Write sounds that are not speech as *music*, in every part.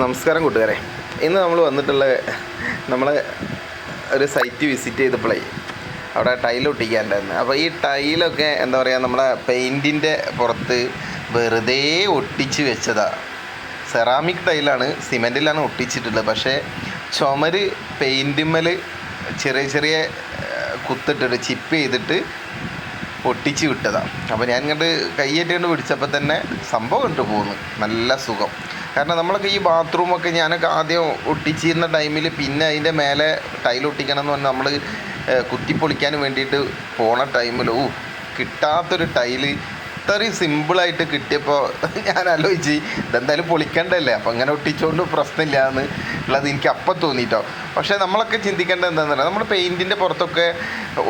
നമസ്കാരം കൂട്ടുകാരെ. ഇന്ന് നമ്മൾ വന്നിട്ടുള്ള നമ്മൾ ഒരു സൈറ്റ് വിസിറ്റ് ചെയ്തപ്പോഴേ അവിടെ ടൈൽ ഒട്ടിക്കാനുണ്ടായിരുന്നു. അപ്പോൾ ഈ ടൈലൊക്കെ എന്താ പറയുക നമ്മുടെ പെയിന്റിന്റെ പുറത്ത് വെറുതെ ഒട്ടിച്ച് വെച്ചതാ. സെറാമിക് ടൈലാണ് സിമെന്റിലാണ് ഒട്ടിച്ചിട്ടുള്ളത്. പക്ഷേ ചുമര് പെയിന്റുമ്മൽ ചെറിയ ചെറിയ കുത്തിട്ടിട്ട് ചിപ്പ് ചെയ്തിട്ട് ഒട്ടിച്ച് വിട്ടതാണ് അപ്പോൾ ഞാൻ ഇങ്ങോട്ട് കയ്യേറ്റുകൊണ്ട് പിടിച്ചപ്പോൾ തന്നെ സംഭവം കണ്ടു പോകുന്നു നല്ല സുഖം. കാരണം നമ്മളൊക്കെ ഈ ബാത്റൂമൊക്കെ ഞാനൊക്കെ ആദ്യം ഒട്ടിച്ചിരുന്ന ടൈമിൽ പിന്നെ അതിന്റെ മേലെ ടൈൽ ഒട്ടിക്കണം എന്ന് പറഞ്ഞാൽ നമ്മൾ കുത്തിപ്പൊളിക്കാൻ വേണ്ടിയിട്ട് പോണ ടൈമിൽ ഓ കിട്ടാത്തൊരു ടൈൽ ഇത്രയും സിമ്പിളായിട്ട് കിട്ടിയപ്പോൾ ഞാൻ ആലോചിച്ച് ഇതെന്തായാലും പൊളിക്കണ്ടല്ലേ? അപ്പം അങ്ങനെ ഒട്ടിച്ചുകൊണ്ട് പ്രശ്നമില്ല എന്ന് ഉള്ളത് എനിക്ക് അപ്പം തോന്നിയിട്ടോ പക്ഷേ നമ്മളൊക്കെ ചിന്തിക്കേണ്ടത് എന്താണെന്ന് പറയുക നമ്മൾ പെയിന്റിന്റെ പുറത്തൊക്കെ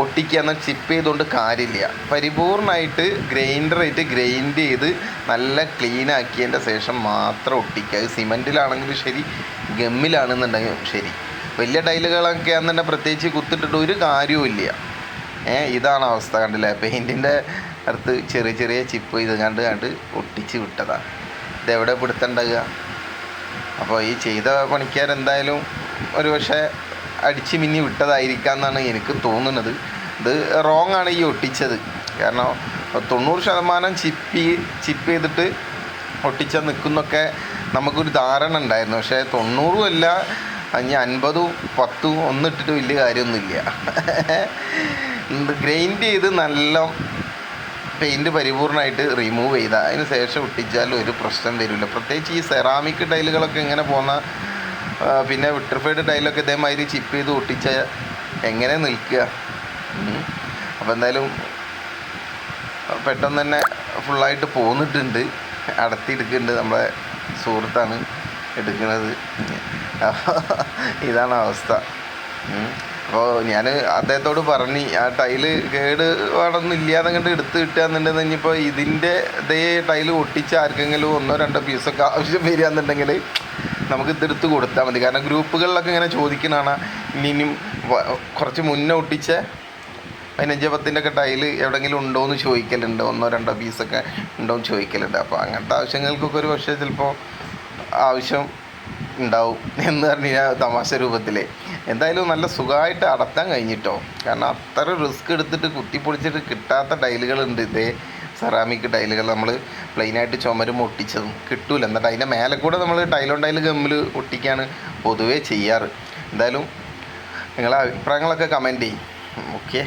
ഒട്ടിക്കുക എന്നാൽ ചിപ്പ് ചെയ്തുകൊണ്ട് കാര്യമില്ല. പരിപൂർണമായിട്ട് ഗ്രൈൻഡറായിട്ട് ഗ്രൈൻഡ് ചെയ്ത് നല്ല ക്ലീൻ ആക്കിയതിന്റെ ശേഷം മാത്രം ഒട്ടിക്കുക. അത് സിമെന്റിലാണെങ്കിലും ശരി ഗമ്മിലാണെന്നുണ്ടെങ്കിലും ശരി. വലിയ ടൈലുകളൊക്കെ ആണെന്നുണ്ടെങ്കിൽ പ്രത്യേകിച്ച് കുത്തിട്ടിട്ട് ഒരു കാര്യവും ഇതാണ് അവസ്ഥ കണ്ടില്ലേ? പെയിന്റിന്റെ അടുത്ത് ചെറിയ ചെറിയ ചിപ്പ് ഇത് കണ്ട് ഒട്ടിച്ച് വിട്ടതാണ് ഇതെവിടെ പിടുത്തുണ്ടാകുക അപ്പോൾ ഈ ചെയ്ത പണിക്കാരെന്തായാലും ഒരു പക്ഷേ അടിച്ച് മിന്നി വിട്ടതായിരിക്കാം എന്നാണ് എനിക്ക് തോന്നുന്നത്. ഇത് റോങ് ആണ് ഈ ഒട്ടിച്ചത്. കാരണം തൊണ്ണൂറ് ശതമാനം ചിപ്പി ചിപ്പ് ചെയ്തിട്ട് ഒട്ടിച്ച നിൽക്കുന്നൊക്കെ നമുക്കൊരു ധാരണ ഉണ്ടായിരുന്നു. പക്ഷേ തൊണ്ണൂറും അല്ല അഞ്ഞ് അൻപതും പത്തും ഒന്നിട്ടിട്ട് വലിയ കാര്യമൊന്നുമില്ല. *laughs* ഗ്രൈൻഡ് ചെയ്ത് നല്ല പെയിന്റ് പരിപൂർണമായിട്ട് റിമൂവ് ചെയ്ത. അതിന് ശേഷം ഒട്ടിച്ചാൽ ഒരു പ്രശ്നം വരില്ല. പ്രത്യേകിച്ച് ഈ സെറാമിക് ടൈലുകളൊക്കെ ഇങ്ങനെ പോകുന്ന പിന്നെ വിട്രിഫൈഡ് ടൈലൊക്കെ ഇതേമാതിരി ചിപ്പ് ചെയ്ത് ഒട്ടിച്ച എങ്ങനെ നിൽക്കുക? അപ്പോൾ എന്തായാലും പെട്ടെന്ന് തന്നെ ഫുള്ളായിട്ട് പോന്നിട്ടുണ്ട്. അടത്തിയെടുക്കുന്നുണ്ട് നമ്മളെ സുഹൃത്താണ് എടുക്കുന്നത്. ഇതാണ് അവസ്ഥ. അപ്പോൾ ഞാൻ അദ്ദേഹത്തോട് പറഞ്ഞു ആ ടൈൽ കേട് അവിടൊന്നും ഇല്ലാതെ കണ്ട് എടുത്ത് കിട്ടുകയെന്നുണ്ടെങ്കിൽ ഇനിയിപ്പോൾ ഇതിന്റെ ഇതേ ടൈൽ ഒട്ടിച്ച് ആർക്കെങ്കിലും ഒന്നോ രണ്ടോ പീസൊക്കെ ആവശ്യം വരികയെന്നുണ്ടെങ്കിൽ നമുക്ക് ഇതെടുത്ത് കൊടുത്താൽ മതി. കാരണം ഗ്രൂപ്പുകളിലൊക്കെ ഇങ്ങനെ ചോദിക്കണതാണ് ഇനി ഇനിയും കുറച്ച് മുന്നേ ഒട്ടിച്ച പതിനഞ്ച് പത്തിന്റെ ഒക്കെ ടൈൽ എവിടെയെങ്കിലും ഉണ്ടോ എന്ന് ചോദിക്കലുണ്ട് ഒന്നോ രണ്ടോ പീസൊക്കെ ഉണ്ടോ എന്ന് ചോദിക്കലുണ്ട്. അപ്പോൾ അങ്ങനത്തെ ആവശ്യങ്ങൾക്കൊക്കെ ഒരു പക്ഷേ ചിലപ്പോൾ ആവശ്യം ഉണ്ടാവും എന്ന് പറഞ്ഞു തമാശ രൂപത്തിൽ എന്തായാലും നല്ല സുഖമായിട്ട് അടത്താൻ കഴിഞ്ഞിട്ടോ. കാരണം അത്ര റിസ്ക് എടുത്തിട്ട് കുത്തി പൊളിച്ചിട്ട് കിട്ടാത്ത ഡയലുകളുണ്ട് ഇതേ. സെറാമിക് ടൈലുകൾ നമ്മൾ പ്ലെയിനായിട്ട് ചുമരും ഒട്ടിച്ചതും കിട്ടൂല. എന്നിട്ട് അതിന്റെ മേലെ കൂടെ നമ്മൾ ടൈലോൺ ടൈൽ ഗമ്മിൽ ഒട്ടിക്കുകയാണ് പൊതുവേ ചെയ്യാറ്. എന്തായാലും നിങ്ങളെ അഭിപ്രായങ്ങളൊക്കെ കമന്റ് ചെയ്യും. ഓക്കെ